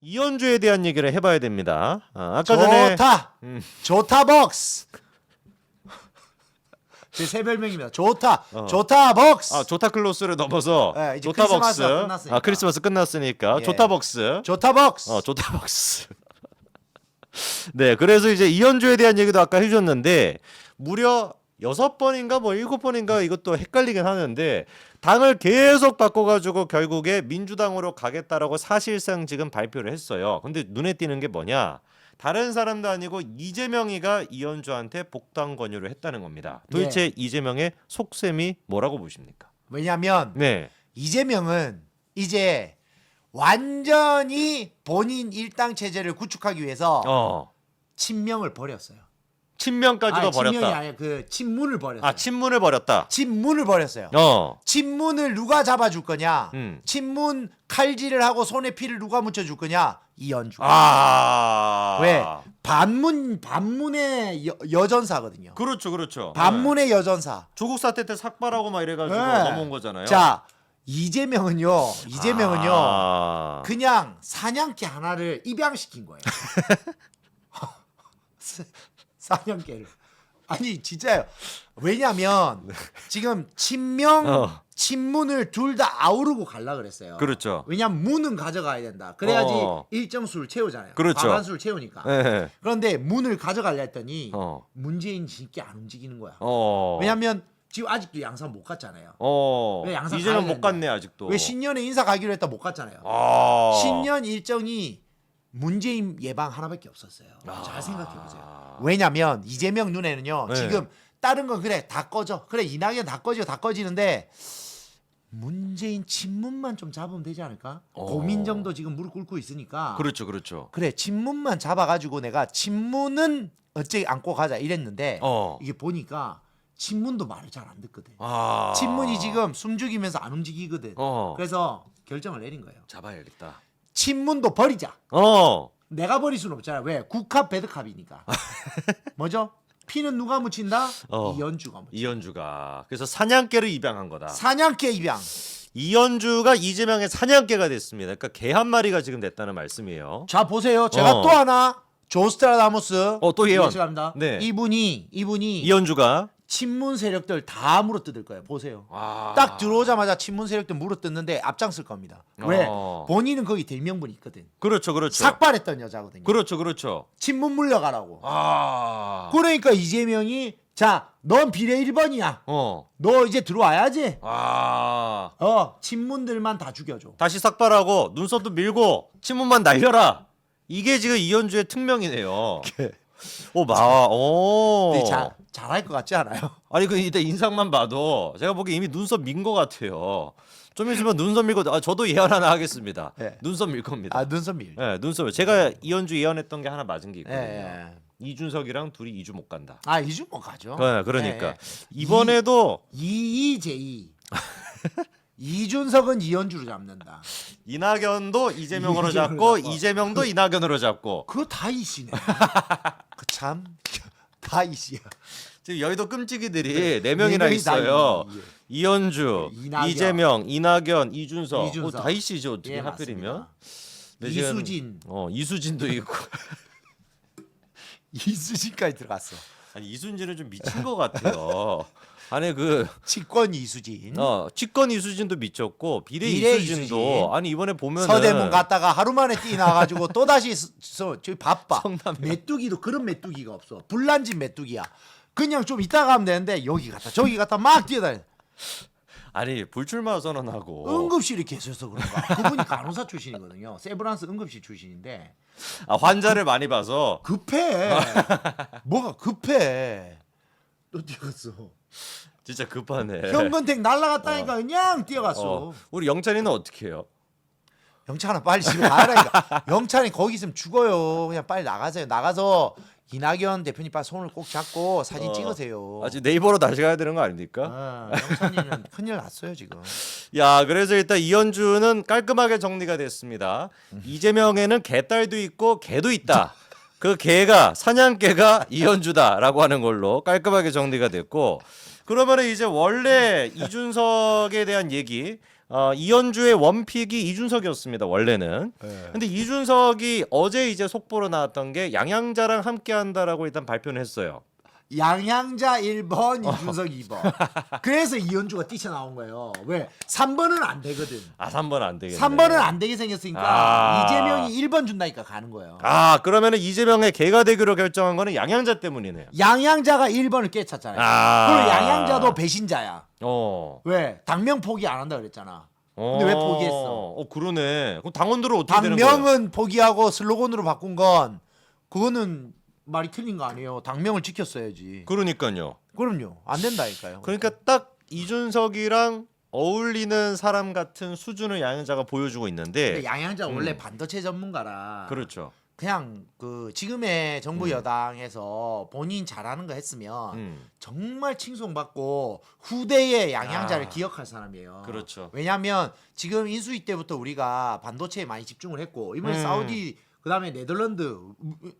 이현주에 대한 얘기를 해봐야 됩니다. 아, 아까 전에 좋다. 음. 좋다 벅스. 제새 별명입니다. 좋다. 어. 좋다 벅스. 아, 조타 클로스를 넘어서 네, 이제. 크리스마스가 끝났으니까. 아, 크리스마스 끝났으니까 예. 조타 벅스. 좋다 벅스. 어, 조타 벅스. 네, 그래서 이제 이현주에 대한 얘기도 아까 해주셨는데 무려 여섯 번인가 뭐 일곱 번인가 이것도 헷갈리긴 하는데 당을 계속 바꿔가지고 결국에 민주당으로 가겠다라고 사실상 지금 발표를 했어요. 근데 눈에 띄는 게 뭐냐? 다른 사람도 아니고 이재명이가 이현주한테 복당 권유를 했다는 겁니다. 도대체 이재명의 속셈이 뭐라고 보십니까? 왜냐하면 네, 이재명은 이제 완전히 본인 일당 체제를 구축하기 위해서 어, 친명을 버렸어요. 친명까지도 아니, 친명이 버렸다. 아니라 그 친문을 버렸어요. 아, 친문을 버렸다. 친문을 버렸어요. 어, 친문을 누가 잡아줄 거냐? 음. 친문 칼질을 하고 손에 피를 누가 묻혀줄 거냐? 이현주. 아, 왜? 반문 반문의 여, 여전사거든요. 그렇죠, 그렇죠. 네. 반문의 여전사. 조국 사태 때 삭발하고 막 이래가지고 네. 넘어온 거잖아요. 자 이재명은요. 이재명은요. 아. 그냥 사냥개 하나를 입양시킨 거예요. 사냥개를. 아니 진짜요. 왜냐면 지금 친명, 어. 친문을 둘 다 아우르고 갈라 그랬어요. 그렇죠. 왜냐면 문은 가져가야 된다. 그래야지 어. 일정 수를 채우잖아요. 그렇죠. 과반 수를 채우니까. 네. 그런데 문을 가져가려 했더니 어. 문재인 쉽게 안 움직이는 거야. 어. 왜냐면 지금 아직도 양산 못 갔잖아요. 어. 왜 양산 이제는 가야 못 된다. 갔네 아직도. 왜 신년에 인사 가기로 했다 못 갔잖아요. 아. 신년 일정이 문재인 예방 하나밖에 없었어요. 아. 잘 생각해 보세요. 왜냐면 이재명 눈에는요. 네. 지금 다른 건 그래 다 꺼져. 그래 이낙연 다 꺼지고 다 꺼지는데 문재인 친문만 좀 잡으면 되지 않을까? 어. 고민 정도 지금 무릎 꿇고 있으니까. 그렇죠, 그렇죠. 그래 친문만 잡아가지고 내가 친문은 어째 안고 가자 이랬는데 어. 이게 보니까 친문도 말을 잘 안 듣거든. 아. 친문이 지금 숨죽이면서 안 움직이거든. 어. 그래서 결정을 내린 거예요. 잡아야겠다. 친문도 버리자. 어. 내가 버릴 수는 없잖아. 왜? 국합 배드캅이니까. 뭐죠? 피는 누가 묻힌다? 어. 이현주가 묻힌다. 이현주가 그래서 사냥개를 입양한 거다. 사냥개 입양. 이현주가 이재명의 사냥개가 됐습니다. 그러니까 개 한 마리가 지금 됐다는 말씀이에요. 자 보세요. 제가 어. 또 하나 조스트라다무스. 어, 또 예언. 네. 이분이 이분이 이현주가 친문 세력들 다 물어뜯을 거예요. 보세요. 아. 딱 들어오자마자 친문 세력들 물어뜯는데 앞장설 겁니다. 왜? 어. 본인은 거기 대명분이 있거든. 그렇죠, 그렇죠. 삭발했던 여자거든요. 그렇죠, 그렇죠. 친문 물려가라고. 아. 그러니까 이재명이 자, 넌 비례 1번이야. 어. 너 이제 들어와야지. 아. 어, 친문들만 다 죽여줘. 다시 삭발하고 눈썹도 밀고 친문만 날려라. 이게 지금 이현주의 특명이네요. 오, 마, 오. 근데 자, 잘할 것 같지 않아요? 아니 그 이때 인상만 봐도 제가 보기에 이미 눈썹 민 것 같아요. 좀 있으면 눈썹 밀고 아, 저도 예언 하나 하겠습니다. 네. 눈썹 밀 겁니다. 아, 눈썹 밀. 네, 눈썹. 제가 이현주 예언했던 게 하나 맞은 게 예, 있거든요. 예. 이준석이랑 둘이 이주 못 간다. 아, 못 가죠. 네, 그러니까 예, 예. 이번에도 이이제이. 이준석은 이현주로 잡는다. 이낙연도 이재명으로 잡고. 이재명도 이낙연으로 잡고 그거 다 이씨네. 그 참. 다 이씨야. 지금 여의도 끔찍이들이 네 명이나 명이 다 있어요. 이- 예. 이현주, 이낙연. 이재명, 이낙연, 이준석. 이준석. 뭐 다이씨죠 어떻게 예, 하필이면? 맞습니다. 근데 지금- 이수진. 어 이수진도 있고. 이수진까지 들어갔어. 아니 이순진은 좀 미친 것 같아요. 아니 그 치권 이수진. 어, 직권 이수진도 미쳤고 비례, 비례 이수진도 이수진. 아니 이번에 보면은 서대문 갔다가 하루 만에 뛰 나가지고 또 다시 저기 바빠. 성남이야. 메뚜기도 그런 메뚜기가 없어. 불난집 메뚜기야. 그냥 좀 이따가 하면 되는데 여기 갔다 저기 갔다 막 뛰어다니. 아니 불출마 선언하고 응급실에 계셔서 그런가. 그분이 간호사 출신이거든요. 세브란스 응급실 출신인데 아, 환자를 많이 봐서 급해. 뭐가 급해. 또 뛰어갔어. 진짜 급하네. 현근택 날라갔다니까 그냥 뛰어갔어. 어, 우리 영찬이는 어떻게 해요? 영찬아 빨리 집에 가라니까. 영찬이 거기 있으면 죽어요. 그냥 빨리 나가세요. 나가서 이낙연 대표님 빨리 손을 꼭 잡고 사진 어. 찍으세요. 아직 네이버로 다시 가야 되는 거 아닙니까? 아, 영찬이는 큰일 났어요 지금. 야, 그래서 일단 이현주는 깔끔하게 정리가 됐습니다. 이재명에는 개딸도 있고 개도 있다. 그 개가 사냥개가 이현주다라고 하는 걸로 깔끔하게 정리가 됐고 그러면 이제 원래 이준석에 대한 얘기 어, 이현주의 원픽이 이준석이었습니다. 원래는. 네. 근데 이준석이 어제 이제 속보로 나왔던 게 양양자랑 함께 한다라고 일단 발표를 했어요. 양양자 1번, 이준석 2번. 그래서 이현주가 뛰쳐나온 거예요. 왜? 3번은 안 되거든. 아, 3번 안 되겠네. 3번은 안 되게 생겼으니까 아. 이재명이 1번 준다니까 가는 거예요. 아, 그러면은 이재명의 개가 되기로 결정한 거는 양양자 때문이네요. 양양자가 1번을 꿰찼잖아요. 아. 그리고 양양자도 배신자야. 어. 왜? 당명 포기 안 한다 그랬잖아. 근데 왜 포기했어? 어, 그러네. 그럼 당원들은 어떻게 되는 거예요? 당명은 포기하고 슬로건으로 바꾼 건 그거는 말이 틀린 거 아니에요. 당명을 지켰어야지. 그러니까요. 그럼요. 안 된다니까요. 그러니까 딱 이준석이랑 어울리는 사람 같은 수준을 양양자가 보여주고 있는데 근데 양양자 음. 원래 반도체 전문가라. 그렇죠. 그냥 그 지금의 정부 여당에서 본인 잘하는 거 했으면 음. 정말 칭송받고 후대의 양양자를 아. 기억할 사람이에요. 그렇죠. 왜냐하면 지금 인수위 때부터 우리가 반도체에 많이 집중을 했고 이번에 음. 사우디 그다음에 네덜란드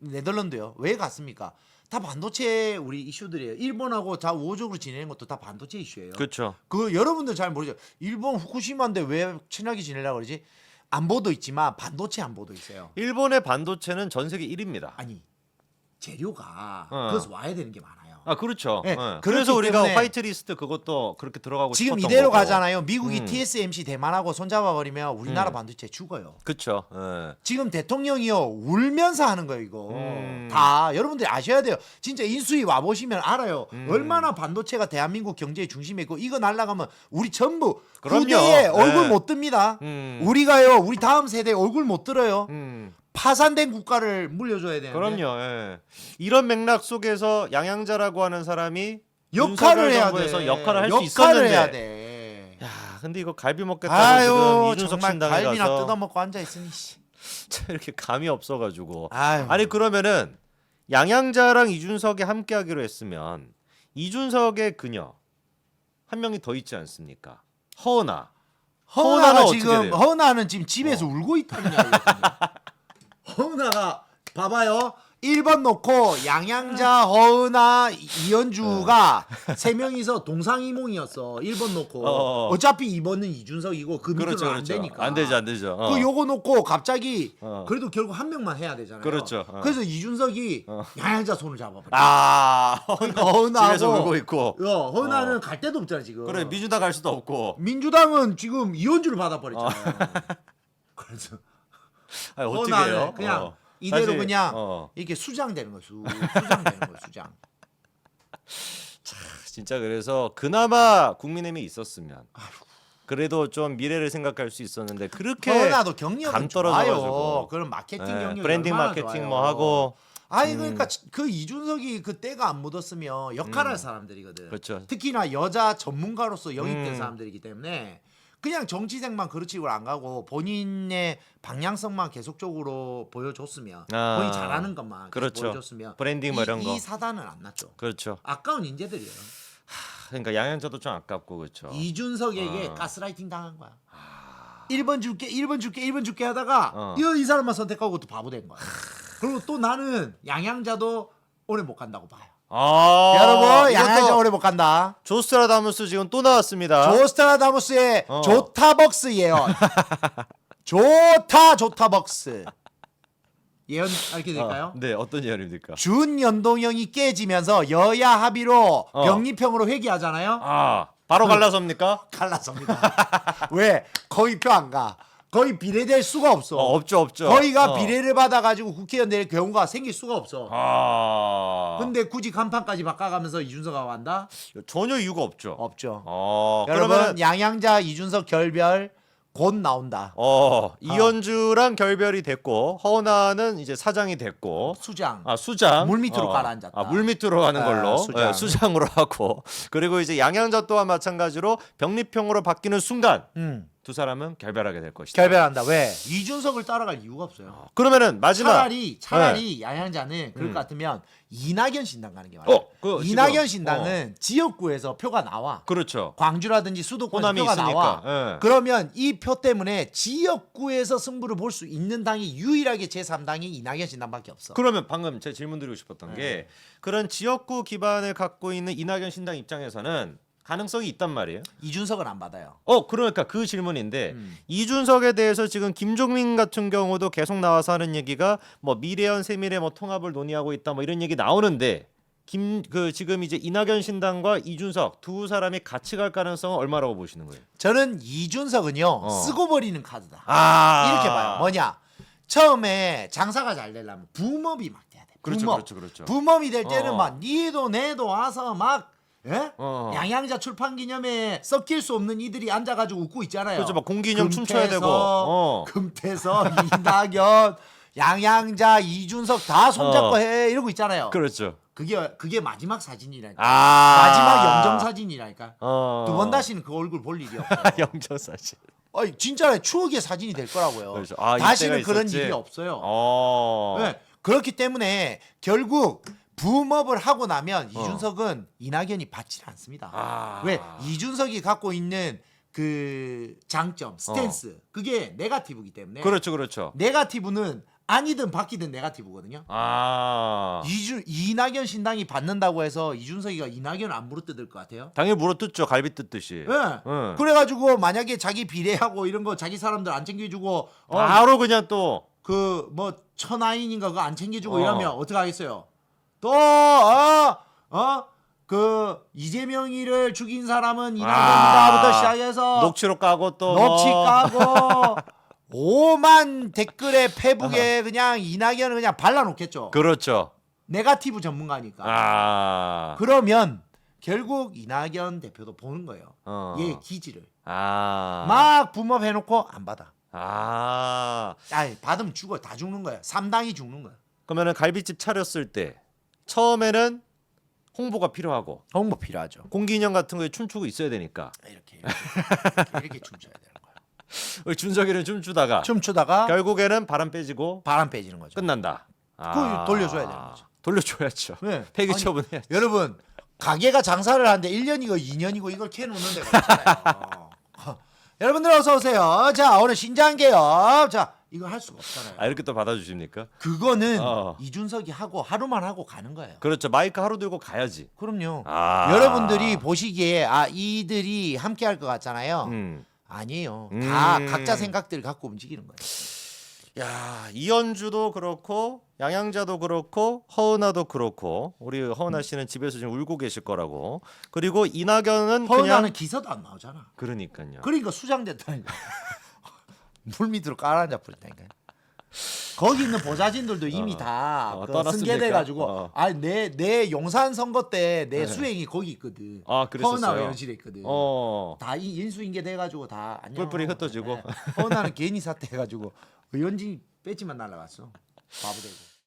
네덜란드요 왜 갔습니까? 다 반도체 우리 이슈들이에요. 일본하고 다 우호적으로 지내는 것도 다 반도체 이슈예요. 그, 그렇죠. 여러분들 잘 모르죠. 일본 후쿠시마인데 왜 친하게 지내려고 그러지? 안보도 있지만 반도체 안보도 있어요. 일본의 반도체는 전 세계 1위입니다. 아니 재료가 어. 거기서 와야 되는 게 많아요. 아 그렇죠. 네, 예. 그렇기 그래서 우리가 때문에 화이트리스트 그것도 그렇게 들어가고 지금 싶었던 이대로 거고. 가잖아요. 미국이 음. TSMC 대만하고 손잡아 버리면 우리나라 음. 반도체 죽어요. 그렇죠. 예. 지금 대통령이요 울면서 하는 거예요 이거 음. 다 여러분들이 아셔야 돼요 진짜 인수위 와 보시면 알아요 음. 얼마나 반도체가 대한민국 경제의 중심에 있고 이거 날라가면 우리 전부 그럼요. 후대에 얼굴 네. 못 듭니다 음. 우리가요 우리 다음 세대 얼굴 못 들어요 음. 파산된 국가를 물려줘야 되는데 그럼요. 예. 이런 맥락 속에서 양양자라고 하는 사람이 역할을 해야 돼 역할을 할 수 역할을 있었는데. 해야 돼 야, 근데 이거 갈비 먹겠다고 아유 지금 이준석 정말 신당에 갈비나 가서 뜯어먹고 앉아 있으니 씨. 참 이렇게 감이 없어가지고. 아유. 아니 그러면은 양양자랑 이준석이 함께하기로 했으면 이준석의 그녀 한 명이 더 있지 않습니까? 허은아. 허은아가 어떻게 지금 돼요? 허은아는 지금 집에서 울고 있다는 이야기거든요. 허은아가 봐봐요. 1번 놓고 양양자, 허은아, 이- 이현주가 세 명이서 동상이몽이었어. 1번 놓고 어, 어. 어 차피 2번은 이준석이고 그 밑으로 그렇죠, 안 그렇죠. 되니까. 안 되죠, 안 되죠. 어. 그 요거 놓고 갑자기 어. 그래도 결국 한 명만 해야 되잖아요. 그렇죠. 어. 그래서 이준석이 어. 양양자 손을 잡아버려. 아, 허은아하고 집에서 울고 있고. 야, 허은아는 갈 데도 없잖아 지금. 그래 민주당 갈 수도 없고. 민주당은 지금 이현주를 받아버렸잖아요. 그래서 아니, 어떻게 해요? 그냥 어. 이대로 사실, 그냥 어. 이게 수장되는 거예요. 수, 수장되는 거예요. 수장. 진짜 그래서 그나마 국민의힘이 있었으면 그래도 좀 미래를 생각할 수 있었는데 그렇게 허은아도 경력은 감. 떨어져가지고. 그런 마케팅 예, 경력이 브랜딩 마케팅. 뭐 하고 아니 음. 그러니까 그 이준석이 그 때가 안 묻었으면 역할할 음. 사람들이거든. 그렇죠. 특히나 여자 전문가로서 영입된 음. 사람들이기 때문에 그냥 정치생만 그렇지고 안 가고 본인의 방향성만 계속적으로 보여줬으면 아. 본인 잘하는 것만 계속 그렇죠. 보여줬으면 브랜딩 뭐 이, 이런 거. 이 사단은 안 났죠. 그렇죠. 아까운 인재들이에요. 그러니까 양양자도 좀 아깝고 그렇죠. 이준석에게 아. 가스라이팅 당한 거야. 1번 줄게, 1번 줄게, 1번 줄게 하다가 어. 이거 이 사람만 선택하고 또 바보 된 거야. 그리고 또 나는 양양자도 오래 못 간다고 봐요. 아, 여러분, 오래 못 간다. 조스트라다무스 지금 또 나왔습니다. 조스트라다무스의 어. 조타벅스 예언. 좋다 조타벅스. 예언 알게 될까요? 어, 네, 어떤 예언입니까? 준연동형이 깨지면서 여야 합의로 어. 병립형으로 회귀하잖아요. 아, 바로 갈라섭니까? 갈라섭니다. 왜? 거의 표 안 가. 거의 비례될 수가 없어. 어, 없죠, 없죠. 거의가 어. 비례를 받아가지고 국회의원 될 경우가 생길 수가 없어. 아, 근데 굳이 간판까지 바꿔가면서 이준석가 간다? 전혀 이유가 없죠. 없죠. 어, 여러분 그러면 양양자 이준석 결별 곧 나온다. 어, 이현주랑 결별이 됐고 허은아는 이제 사장이 됐고 수장. 아 수장 물 밑으로 어. 가라앉았다. 아, 물 밑으로 가는 아, 걸로 수장. 예, 수장으로 하고 그리고 이제 양양자 또한 마찬가지로 병립형으로 바뀌는 순간 음. 두 사람은 결별하게 될 것이다. 결별한다. 왜? 이준석을 따라갈 이유가 없어요. 그러면은 마지막 차라리 차라리 양양자는 그럴 음. 것 같으면 이낙연 신당 가는 게 맞아요. 어, 그 이낙연 지금, 신당은 지역구에서 표가 나와. 그렇죠. 광주라든지 호남이 표가 나와. 있으니까. 예. 그러면 이 표 때문에 지역구에서 승부를 볼 수 있는 당이 유일하게 제3당이 이낙연 신당밖에 없어. 그러면 방금 제 질문 드리고 싶었던 네. 게 그런 지역구 기반을 갖고 있는 이낙연 신당 입장에서는 가능성이 있단 말이에요. 이준석은 안 받아요. 어 그러니까 그 질문인데 음. 이준석에 대해서 지금 김종민 같은 경우도 계속 나와서 하는 얘기가 뭐 미래연 세미래 뭐 통합을 논의하고 있다 뭐 이런 얘기 나오는데 김 그 지금 이제 이낙연 신당과 이준석 두 사람이 같이 갈 가능성은 얼마라고 보시는 거예요? 저는 이준석은요 어. 쓰고 버리는 카드다. 아 이렇게 봐요. 뭐냐? 처음에 장사가 잘 되려면 부업이 막 돼야 돼. 그렇죠, 부업. 그렇죠, 그렇죠. 부업이 될 때는 어. 막 니도 내도 와서 막 예? 어. 양양자 출판 기념회에 섞일 수 없는 이들이 앉아가지고 웃고 있잖아요. 그렇죠, 막 공기인형 춤춰야 되고. 어. 금태섭, 이낙연, 양양자, 이준석 다 손잡고 어. 해 이러고 있잖아요. 그렇죠. 그게 그게 마지막 사진이라니까. 아 마지막 영정 사진이라니까. 어. 두번 다시는 그 얼굴 볼 일이 없어요. 영정 사진. 아니 진짜 추억의 사진이 될 거라고요. 그렇죠. 아, 다시는 그런 있었지? 일이 없어요. 어. 네, 그렇기 때문에 결국 붐업을 하고 나면 어. 이준석은 이낙연이 받지 않습니다. 아. 왜 이준석이 갖고 있는 그 장점 스탠스 그게 네가티브이기 때문에 어. 그렇죠, 그렇죠. 네가티브는 아니든 바뀌든 네가티브거든요. 아. 이준 이낙연 신당이 받는다고 해서 이준석이가 이낙연 안 물어뜯을 것 같아요. 당연히 물어뜯죠. 갈비 뜯듯이. 예. 응. 그래가지고 만약에 자기 비례하고 이런 거 자기 사람들 안 챙겨주고 어, 바로 그냥 또 그 뭐 천하인인가 그거 안 챙겨주고 어. 이러면 어떻게 하겠어요? 또 어 어 그 이재명이를 죽인 사람은 이낙연이다부터 아, 시작해서 녹취록 까고 또 녹취 뭐. 까고 오만 댓글에 페북에 그냥 이낙연을 그냥 발라놓겠죠. 그렇죠. 네가티브 전문가니까. 아. 그러면 결국 이낙연 대표도 보는 거예요. 어. 얘 기지를 아. 막 붐업 해놓고 안 받아. 아. 아 받으면 죽어 다 죽는 거야. 삼당이 죽는 거야. 그러면은 갈비집 차렸을 때 처음에는 홍보가 필요하고 홍보 필요하죠. 공기인형 같은 거에 춤추고 있어야 되니까 이렇게 이렇게, 이렇게 춤춰야 되는. 우리 준석이는 춤추다가 춤추다가 결국에는 바람 빼지고 바람 빼지는 거죠. 끝난다. 그걸 돌려줘야 되는 거죠. 돌려줘야죠. 네. 폐기 아니, 처분해. 여러분 가게가 장사를 하는데 1년이고 2년이고 이걸 캐놓는 데가 있잖아요. 여러분들 어서 오세요. 자 오늘 신장개요. 자 이거 할 수가 없잖아요. 아 이렇게 또 받아주십니까? 그거는 어. 이준석이 하고 하루만 하고 가는 거예요. 그렇죠. 마이크 하루 들고 가야지. 그럼요. 아. 여러분들이 보시기에 아 이들이 함께 할 것 같잖아요. 음. 아니에요. 다 음. 각자 생각들 갖고 움직이는 거예요. 야 이현주도 그렇고 양양자도 그렇고 허은아도 그렇고 우리 허은아 씨는 집에서 지금 울고 계실 거라고 그리고 이낙연은 허은아는 그냥 기사도 안 나오잖아. 그러니까요. 그러니까 수장됐다니까. 물 밑으로 깔아앉아 버렸다니까. 거기 있는 보좌진들도 이미 어. 다 어, 그 떠났습니까? 승계돼 가지고 어. 아내내 용산 선거 때내 네. 수행이 거기 있거든. 아, 그랬었어요? 허은아 의원실에 있거든. 어. 다 이 인수인계 돼 가지고 다 안녕. 뿔뿔이 흩어지고. 네. 허은아는 괜히 사퇴해 가지고 의원직 배지만 날라갔어. 바보 되고.